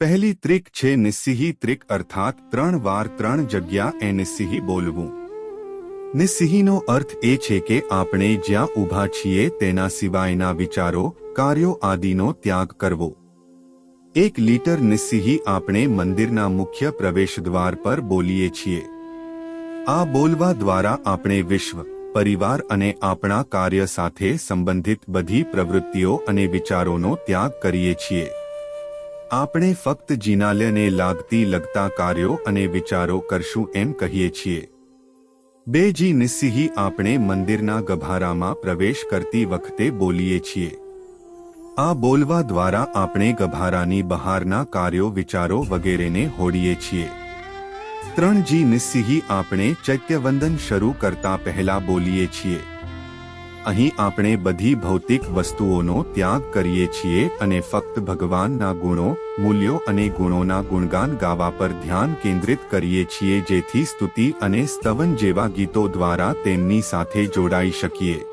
પહેલી ત્રિક છે નિસ્સિહી ત્રિક અર્થાત ત્રણ વાર ત્રણ જગ્યા એ નિસ્સિહી બોલવું. નિસ્સિહીનો અર્થ એ છે કે આપણે જ્યાં ઊભા છીએ તેના સિવાયના વિચારો, કાર્યો આદિનો ત્યાગ કરવો. એક લીટર નિસ્સિહી આપણે મંદિરના મુખ્ય પ્રવેશદ્વાર પર બોલીએ છીએ. આ બોલવા દ્વારા આપણે વિશ્વ, પરિવાર અને આપણા કાર્ય સાથે સંબંધિત બધી પ્રવૃત્તિઓ અને વિચારોનો ત્યાગ કરીએ છીએ. આપણે ફક્ત જીનાલ્યને લાગતી લગતા કાર્યો અને વિચારો કરશું એમ કહીએ છીએ. બે જી નિસ્સિહી આપણે મંદિરના ગભારામાં પ્રવેશ કરતી વખતે બોલીએ છીએ. આ બોલવા દ્વારા આપણે ગભારાની બહારના કાર્યો, વિચારો વગેરેને હોડીએ છીએ. ત્રણ જી નિસ્સિહી આપણે ચૈત્યવંદન શરૂ કરતા પહેલા બોલીએ છીએ. અહીં આપણે બધી ભૌતિક વસ્તુઓનો ત્યાગ કરીએ છીએ અને ફક્ત ભગવાનના ગુણો, મૂલ્યો અને ગુણોના ગુણગાન ગાવા પર ધ્યાન કેન્દ્રિત કરીએ છીએ જેથી સ્તુતિ અને સ્તવન જેવા ગીતો દ્વારા તેમની સાથે જોડાઈ શકીએ.